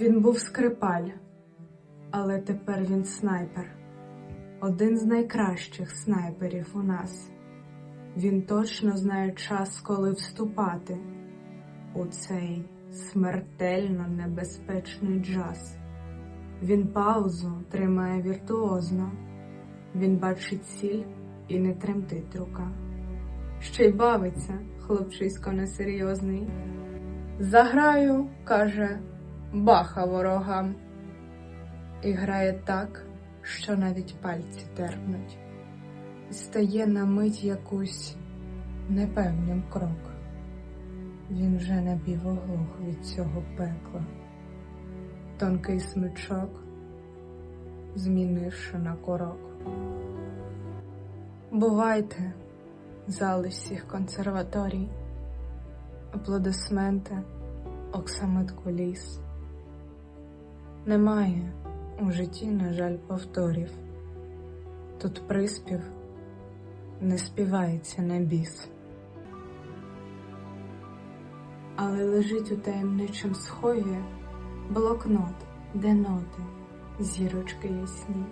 Він був скрипаль, але тепер він снайпер. Один з найкращих снайперів у нас. Він точно знає час, коли вступати у цей смертельно небезпечний джаз. Він паузу тримає віртуозно, він бачить ціль і не тремтить рука. Ще й бавиться, хлопчисько несерйозний. Заграю, каже, баха ворогам. І грає так, що навіть пальці терпнуть. І стає на мить якусь непевним крок. Він вже напівоглух від цього пекла. Тонкий смичок, змінивши на корок. Бувайте, зали всіх консерваторій, аплодисменти, оксамит куліс. Немає у житті, на жаль, повторів. Тут приспів не співається на біс. Але лежить у таємничому схові блокнот, де ноти, зірочки ясні.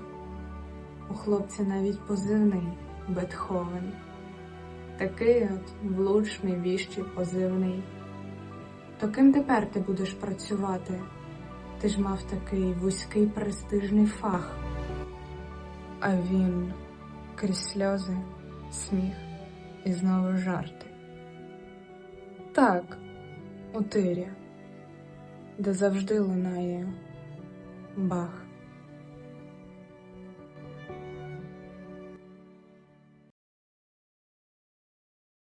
У хлопця навіть позивний Бетховен. Такий от влучний віщий позивний. То ким тепер ти будеш працювати? Ти ж мав такий вузький престижний фах. А він крізь сльози, сміх і знову жарти. Так, у тирі, де завжди лунає бах.